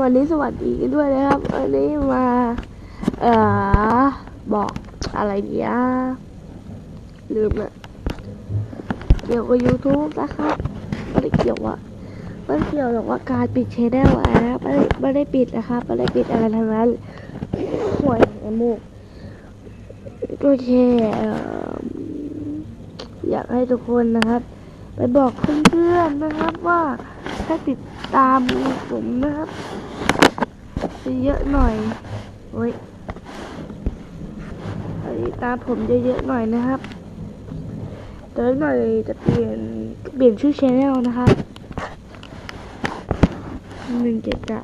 วันนี้สวัสดีกันด้วยนะครับ วันนี้มา เอ่อ บอกอะไรเดียลืมละเกี่ยวกับ YouTube นะครับไม่ได้เกี่ยวว่าไม่ได้เกี่ยวหรอกว่าการปิดชแนลนะครับไม่ได้ไม่ได้ปิดนะครับไม่ได้ปิดอะไรทั้งนั้นห่วยไอ้มูกก็แค่เออยากให้ทุกคนนะครับ ไปบอกเพื่อนๆนะครับว่าให้ติด ตามผมนะครับเยอะหน่อยโอ้ยตามผมเยอะๆหน่อยนะครับเดี๋ยวหน่อยจะเปลี่ยนเปลี่ยนชื่อชแนลนะครับหนึ่งเจ็ดอะ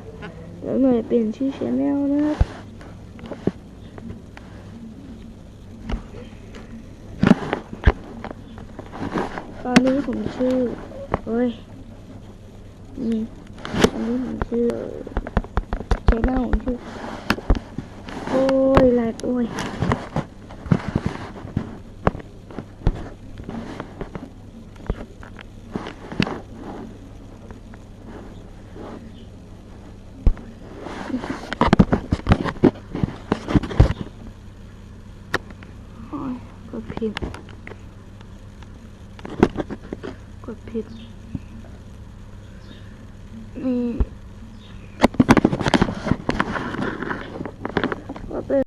เดี๋ยวหน่อยเปลี่ยนชื่อชแนลนะครับตอนนี้ผมชื่อเฮ้ยนี่ ชื่อเจน่าผมชื่อ โอ้ยแหลกโอ้ยโอ้ยกดผิด กดผิดนี่